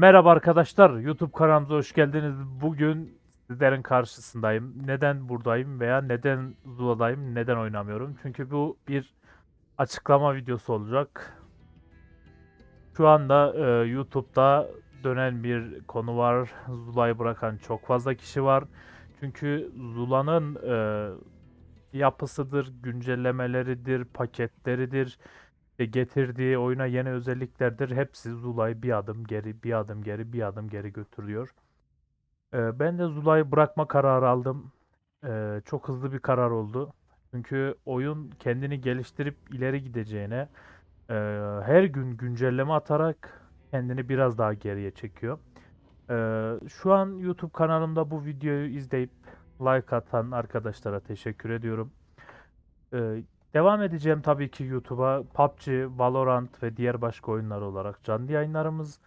Merhaba arkadaşlar, YouTube kanalımıza hoş geldiniz. Bugün sizlerin karşısındayım. Neden buradayım veya neden Zula'dayım, neden oynamıyorum? Çünkü bu bir açıklama videosu olacak. Şu anda e, YouTube'da dönen bir konu var. Zula'yı bırakan çok fazla kişi var. Çünkü Zula'nın e, yapısıdır, güncellemeleridir, paketleridir getirdiği oyuna yeni özelliklerdir. Hepsi Zula'yı bir adım geri, bir adım geri, bir adım geri götürüyor. Ee, ben de Zula'yı bırakma kararı aldım. Ee, çok hızlı bir karar oldu. Çünkü oyun kendini geliştirip ileri gideceğine e, her gün güncelleme atarak kendini biraz daha geriye çekiyor. Ee, şu an YouTube kanalımda bu videoyu izleyip like atan arkadaşlara teşekkür ediyorum. Ee, Devam edeceğim tabii ki YouTube'a PUBG, Valorant ve diğer başka oyunlar olarak canlı yayınlarımız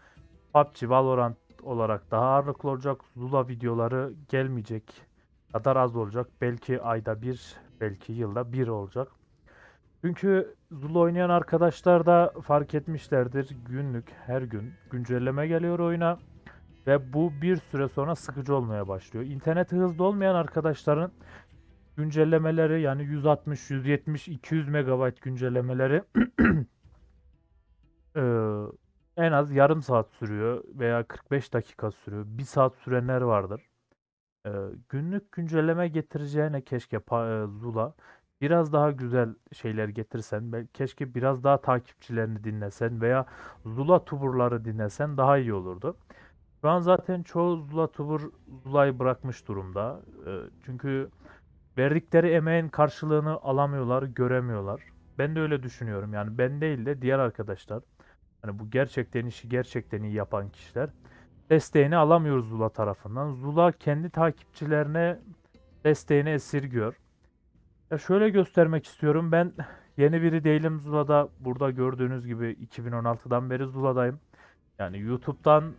PUBG, Valorant olarak daha ağırlıklı olacak. Zula videoları gelmeyecek kadar az olacak. Belki ayda bir, belki yılda bir olacak. Çünkü Zula oynayan arkadaşlar da fark etmişlerdir. Günlük, her gün güncelleme geliyor oyuna. Ve bu bir süre sonra sıkıcı olmaya başlıyor. İnterneti hızlı olmayan arkadaşların güncellemeleri yani 160, 170, 200 megabayt güncellemeleri eee, en az yarım saat sürüyor veya 45 dakika sürüyor. Bir saat sürenler vardır. Eee, günlük güncelleme getireceğine keşke eee, Zula biraz daha güzel şeyler getirsen, keşke biraz daha takipçilerini dinlesen veya Zula tuberları dinlesen daha iyi olurdu. Şu an zaten çoğu Zula tuber Zula'yı bırakmış durumda. Eee, çünkü verdikleri emeğin karşılığını alamıyorlar, göremiyorlar. Ben de öyle düşünüyorum. Yani ben değil de diğer arkadaşlar. Hani bu gerçekten işi gerçekten iyi yapan kişiler. Desteğini alamıyoruz Zula tarafından. Zula kendi takipçilerine desteğini esirgiyor. Ya şöyle göstermek istiyorum. Ben yeni biri değilim Zula'da. Burada gördüğünüz gibi 2016'dan beri Zula'dayım. Yani YouTube'dan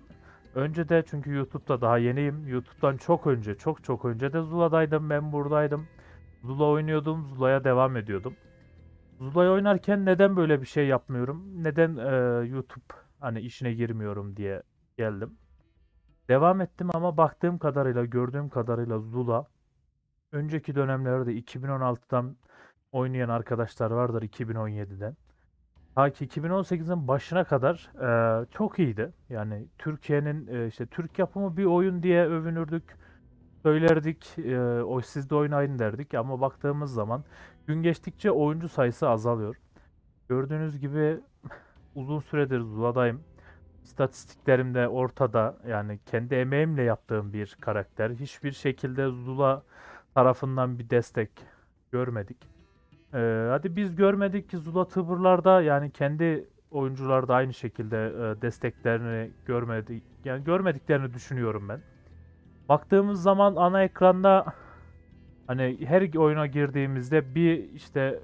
önce de çünkü YouTube'da daha yeniyim. YouTube'dan çok önce, çok çok önce de Zula'daydım. Ben buradaydım. Zula oynuyordum. Zula'ya devam ediyordum. Zula'yı oynarken neden böyle bir şey yapmıyorum? Neden e, YouTube hani işine girmiyorum diye geldim. Devam ettim ama baktığım kadarıyla, gördüğüm kadarıyla Zula önceki dönemlerde 2016'dan oynayan arkadaşlar vardır 2017'den. Ta ki 2018'in başına kadar e, çok iyiydi. Yani Türkiye'nin e, işte Türk yapımı bir oyun diye övünürdük. Söylerdik, e, o siz de oynayın derdik ama baktığımız zaman gün geçtikçe oyuncu sayısı azalıyor. Gördüğünüz gibi uzun süredir Zula'dayım. İstatistiklerim de ortada. Yani kendi emeğimle yaptığım bir karakter. Hiçbir şekilde Zula tarafından bir destek görmedik. Ee, hadi biz görmedik ki Zula Tıbırlar'da yani kendi oyuncular da aynı şekilde e, desteklerini görmedik. Yani görmediklerini düşünüyorum ben. Baktığımız zaman ana ekranda hani her oyuna girdiğimizde bir işte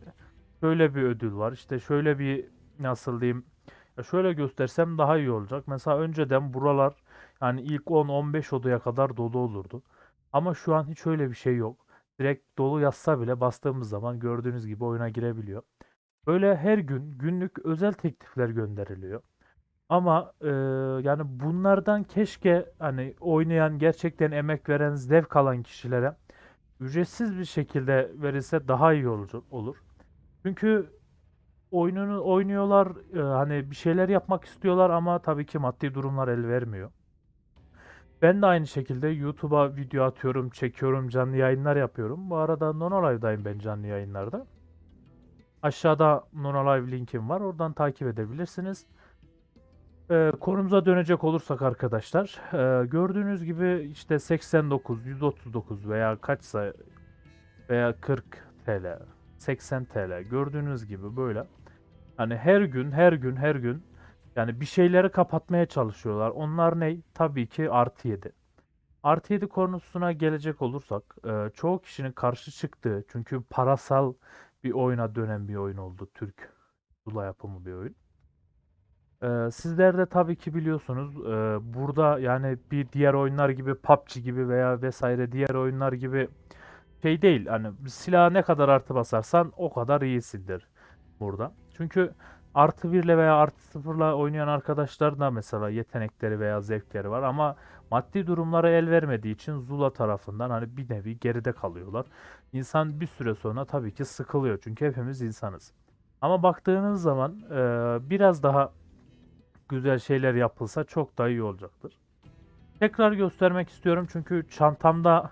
şöyle bir ödül var. İşte şöyle bir nasıl diyeyim ya şöyle göstersem daha iyi olacak. Mesela önceden buralar yani ilk 10-15 odaya kadar dolu olurdu. Ama şu an hiç öyle bir şey yok. Direkt dolu yazsa bile bastığımız zaman gördüğünüz gibi oyuna girebiliyor. Böyle her gün günlük özel teklifler gönderiliyor. Ama e, yani bunlardan keşke hani oynayan, gerçekten emek veren, zevk alan kişilere ücretsiz bir şekilde verilse daha iyi olur. Çünkü oyununu oynuyorlar, e, hani bir şeyler yapmak istiyorlar ama tabii ki maddi durumlar el vermiyor. Ben de aynı şekilde YouTube'a video atıyorum, çekiyorum, canlı yayınlar yapıyorum. Bu arada Nonolive'dayım ben canlı yayınlarda. Aşağıda Nonolive linkim var. Oradan takip edebilirsiniz. Ee, konumuza dönecek olursak arkadaşlar, e, gördüğünüz gibi işte 89, 139 veya kaçsa veya 40 TL, 80 TL gördüğünüz gibi böyle. Hani her gün, her gün, her gün yani bir şeyleri kapatmaya çalışıyorlar. Onlar ne? Tabii ki artı 7. Artı 7 konusuna gelecek olursak, e, çoğu kişinin karşı çıktığı çünkü parasal bir oyuna dönen bir oyun oldu. Türk Zula yapımı bir oyun. Ee, sizler de tabii ki biliyorsunuz e, burada yani bir diğer oyunlar gibi PUBG gibi veya vesaire diğer oyunlar gibi şey değil. Hani silaha ne kadar artı basarsan o kadar iyisindir burada. Çünkü artı 1 ile veya artı 0 ile oynayan arkadaşlar da mesela yetenekleri veya zevkleri var ama maddi durumlara el vermediği için Zula tarafından hani bir nevi geride kalıyorlar. İnsan bir süre sonra tabii ki sıkılıyor çünkü hepimiz insanız. Ama baktığınız zaman e, biraz daha güzel şeyler yapılsa çok daha iyi olacaktır. Tekrar göstermek istiyorum çünkü çantamda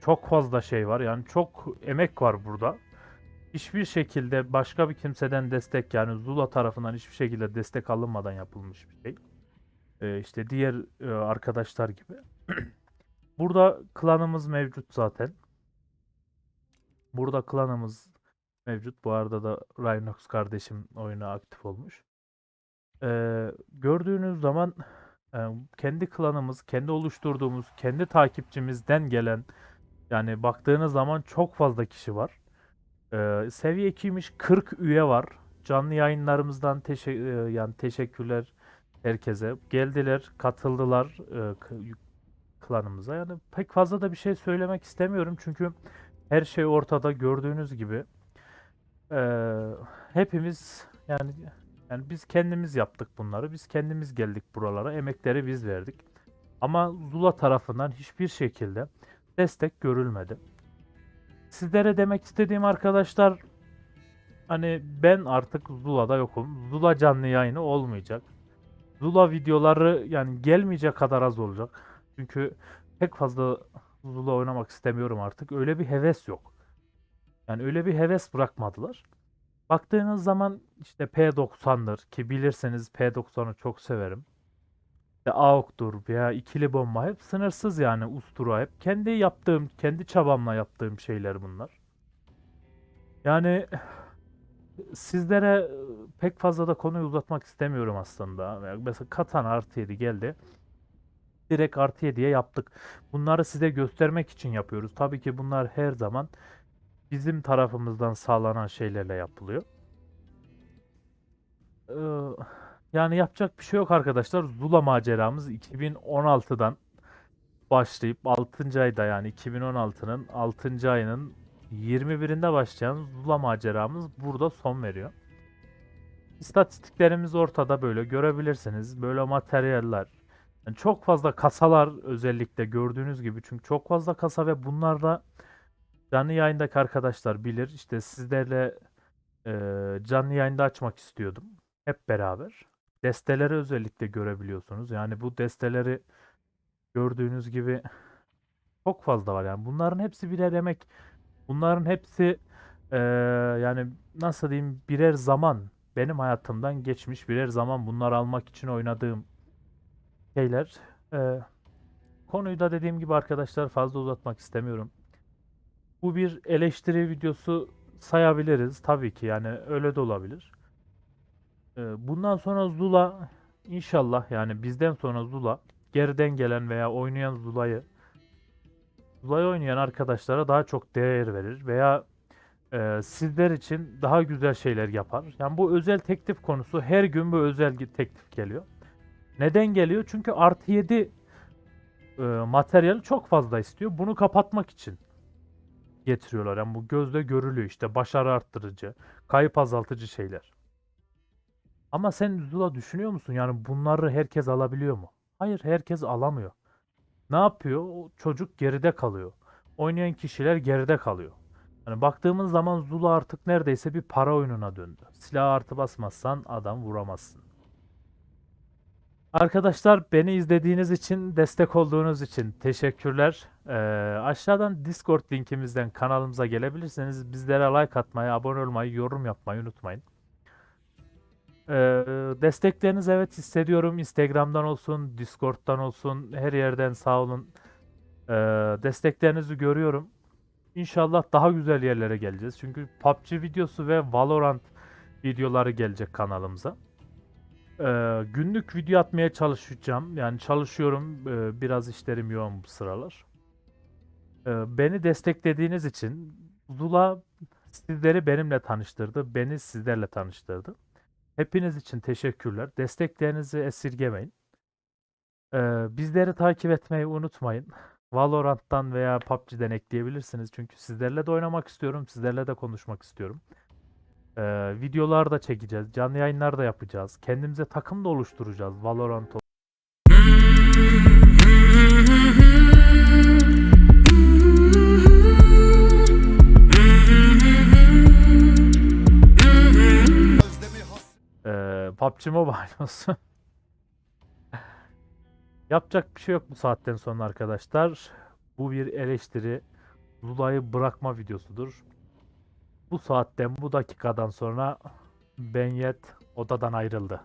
çok fazla şey var. Yani çok emek var burada. Hiçbir şekilde başka bir kimseden destek yani Zula tarafından hiçbir şekilde destek alınmadan yapılmış bir şey. Ee, işte diğer e, arkadaşlar gibi. Burada klanımız mevcut zaten. Burada klanımız mevcut. Bu arada da Rhinox kardeşim oyuna aktif olmuş. Ee, gördüğünüz zaman e, kendi klanımız, kendi oluşturduğumuz, kendi takipçimizden gelen yani baktığınız zaman çok fazla kişi var. Ee, seviye 2'ymiş 40 üye var. Canlı yayınlarımızdan teşe- e, yani teşekkürler herkese. Geldiler, katıldılar e, klanımıza. Yani pek fazla da bir şey söylemek istemiyorum çünkü her şey ortada gördüğünüz gibi. Ee, hepimiz yani yani biz kendimiz yaptık bunları. Biz kendimiz geldik buralara. Emekleri biz verdik. Ama Zula tarafından hiçbir şekilde destek görülmedi. Sizlere demek istediğim arkadaşlar hani ben artık Zula'da yokum. Zula canlı yayını olmayacak. Zula videoları yani gelmeyecek kadar az olacak. Çünkü pek fazla Zula oynamak istemiyorum artık. Öyle bir heves yok. Yani öyle bir heves bırakmadılar. Baktığınız zaman işte P90'dır ki bilirseniz P90'ı çok severim. İşte AUK'dur veya ikili bomba hep sınırsız yani ustura hep kendi yaptığım, kendi çabamla yaptığım şeyler bunlar. Yani sizlere e, pek fazla da konuyu uzatmak istemiyorum aslında. Mesela Katan artı 7 geldi. Direkt artı 7'ye yaptık. Bunları size göstermek için yapıyoruz. Tabii ki bunlar her zaman bizim tarafımızdan sağlanan şeylerle yapılıyor. Ee, yani yapacak bir şey yok arkadaşlar. Zula maceramız 2016'dan başlayıp 6. ayda yani 2016'nın 6. ayının 21'inde başlayan Zula maceramız burada son veriyor. İstatistiklerimiz ortada böyle görebilirsiniz. Böyle materyaller. Yani çok fazla kasalar özellikle gördüğünüz gibi. Çünkü çok fazla kasa ve bunlar da canlı yayındaki arkadaşlar bilir. İşte sizlerle e, canlı yayında açmak istiyordum. Hep beraber. Desteleri özellikle görebiliyorsunuz. Yani bu desteleri gördüğünüz gibi çok fazla var. Yani bunların hepsi birer emek. Bunların hepsi e, yani nasıl diyeyim birer zaman benim hayatımdan geçmiş birer zaman bunları almak için oynadığım şeyler. E, konuyu da dediğim gibi arkadaşlar fazla uzatmak istemiyorum. Bu bir eleştiri videosu sayabiliriz tabii ki yani öyle de olabilir. Ee, Bundan sonra Zula inşallah yani bizden sonra Zula geriden gelen veya oynayan Zula'yı Zula'yı oynayan arkadaşlara daha çok değer verir veya e, sizler için daha güzel şeyler yapar. Yani bu özel teklif konusu her gün bu özel teklif geliyor. Neden geliyor? Çünkü artı 7 e, materyali çok fazla istiyor. Bunu kapatmak için getiriyorlar. Yani bu gözle görülüyor işte başarı arttırıcı, kayıp azaltıcı şeyler. Ama sen Zula düşünüyor musun? Yani bunları herkes alabiliyor mu? Hayır, herkes alamıyor. Ne yapıyor? O çocuk geride kalıyor. Oynayan kişiler geride kalıyor. Hani baktığımız zaman Zula artık neredeyse bir para oyununa döndü. Silah artı basmazsan adam vuramazsın. Arkadaşlar beni izlediğiniz için, destek olduğunuz için teşekkürler. Ee, aşağıdan Discord linkimizden kanalımıza gelebilirseniz bizlere like atmayı, abone olmayı, yorum yapmayı unutmayın. Ee, destekleriniz evet hissediyorum. Instagram'dan olsun, Discord'dan olsun, her yerden sağ olun. Ee, desteklerinizi görüyorum. İnşallah daha güzel yerlere geleceğiz. Çünkü PUBG videosu ve Valorant videoları gelecek kanalımıza. Ee, günlük video atmaya çalışacağım. Yani çalışıyorum. Ee, biraz işlerim yoğun bu sıralar. Ee, beni desteklediğiniz için Zula sizleri benimle tanıştırdı. Beni sizlerle tanıştırdı. Hepiniz için teşekkürler. Desteklerinizi esirgemeyin. Ee, bizleri takip etmeyi unutmayın. Valorant'tan veya PUBG'den ekleyebilirsiniz. Çünkü sizlerle de oynamak istiyorum. Sizlerle de konuşmak istiyorum. Ee, videolar da çekeceğiz. Canlı yayınlar da yapacağız. Kendimize takım da oluşturacağız. Valorant PUBG Mobile olsun. Yapacak bir şey yok bu saatten sonra arkadaşlar. Bu bir eleştiri. Zula'yı bırakma videosudur. Bu saatten bu dakikadan sonra Benyet odadan ayrıldı.